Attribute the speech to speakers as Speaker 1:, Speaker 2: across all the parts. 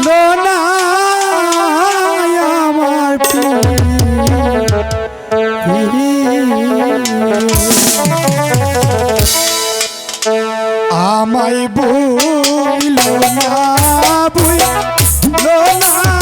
Speaker 1: ছিল না আমার আমায় বইল না বইল না।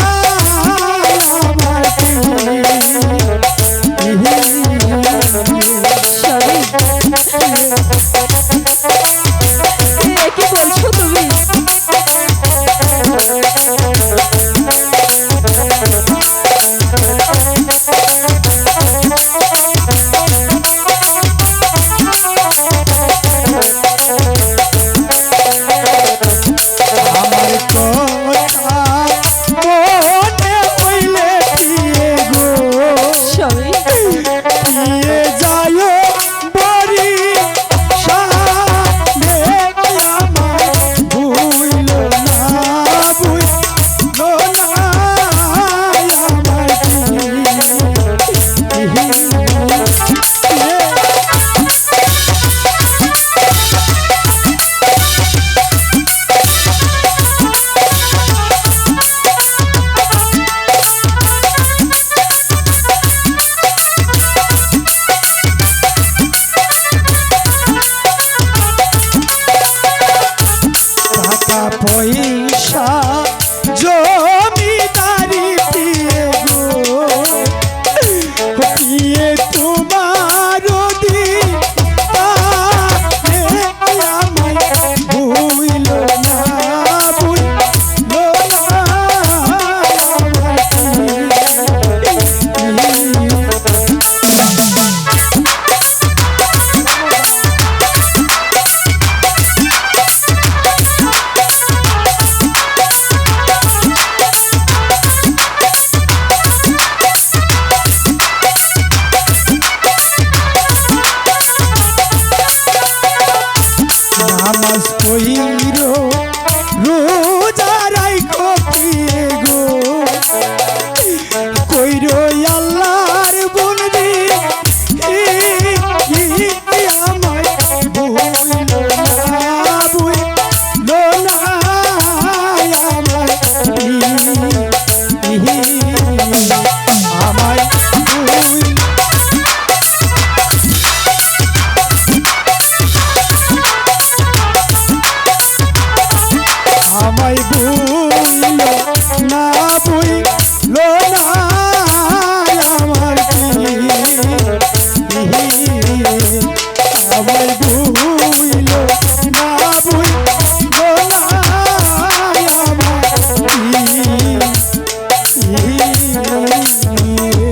Speaker 1: টাকা পয়সা জো Thank you.